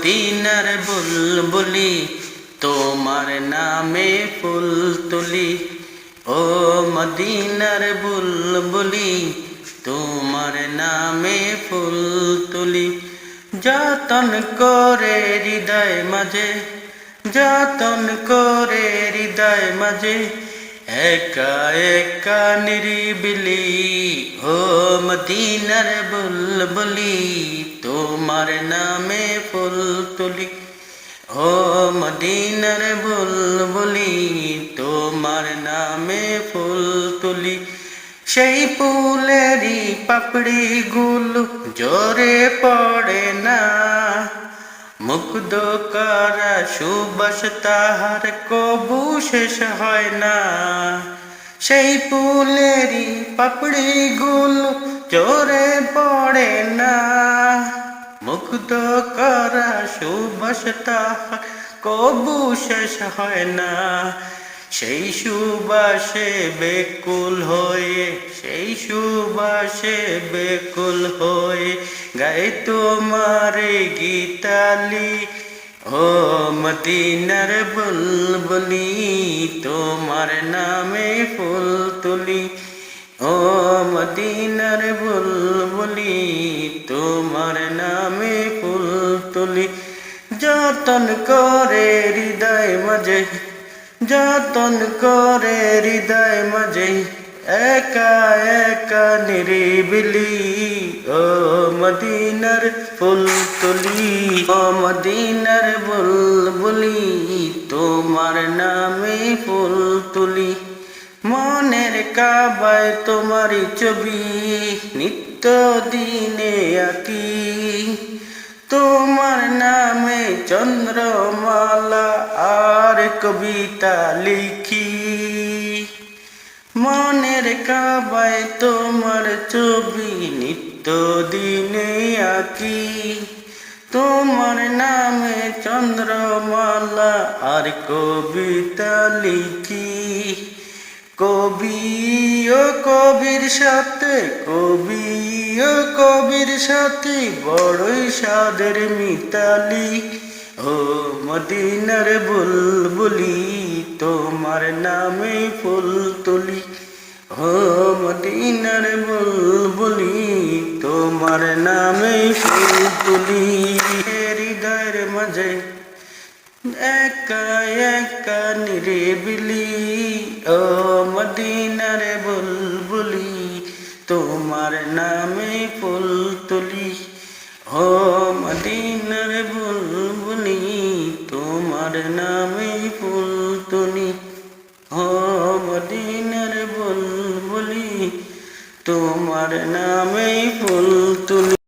মদিনার বুলবুলি, তোমার নামে ফুল তুলি। ও মদিনার বুলবুলি, তোমার নামে ফুল তুলি। যতন করে হৃদয় মাঝে, যতন করে হৃদয় মাঝে, একা একা নিরিবিলি। ও মদিনার বুলবুলি তোমার নামে ফুল তুলি। ও মদিনার বুলবুলি, তোমার নামে ফুল তুলি। সেই ফুলেরই পাপড়ি গুলো জোরে পড়ে না। মুগ্ধ করা সুবাস তাহার কবু শেষ হয় না। সেই ফুলেরই পাপড়ি গুলো জোরে পড়ে না। মুগ্ধ করা সুবাস তাহার কবু শেষ হয় না। সেই সুবাসে বেকুল হয়ে, সেই সুবাসে বেকুল হয়ে গায়ে তোমার গীতালি। ও মদিনার বুলবুলি, তোমার নামে ফুল তুলি। ও মদিনার বুলবুলি, তোমার নামে যতন করে হৃদয় মাঝে যতন করে হৃদয় মাঝে একা একা নিরিবিলি, ও মদিনার ফুল তুলি ও মদিনার বুলবুলি, তোমার নামে ফুল তুলি মনের কাবায় তোমারই ছবি নিত্য দিনে আঁকি, তোমার নামে কবিতা লিখি। মনের কাবায় তোমার ছবি নিত্য দিনে আঁকি। তোমার নামে চন্দ্রমালা আর কবিতা লিখি। কবি ও কবির সাথে, কবি ও কবির সাথে বড়ই সাদের মিতালি। ও মদিনার বুলবুলি, তোমার নামে ফুল তুলি। ও মদিনার বুলবুলি, তোমার নামে ফুল তুলি। হৃদয়ের মাঝে একা একা নিরিবিলি ও মদিনার বুলবুলি, তোমার নামে ফুল তুলি। ও তোমার নামে ফুল তুলি ও মদিনার বুলবুলি তোমার নামে ফুল তুলি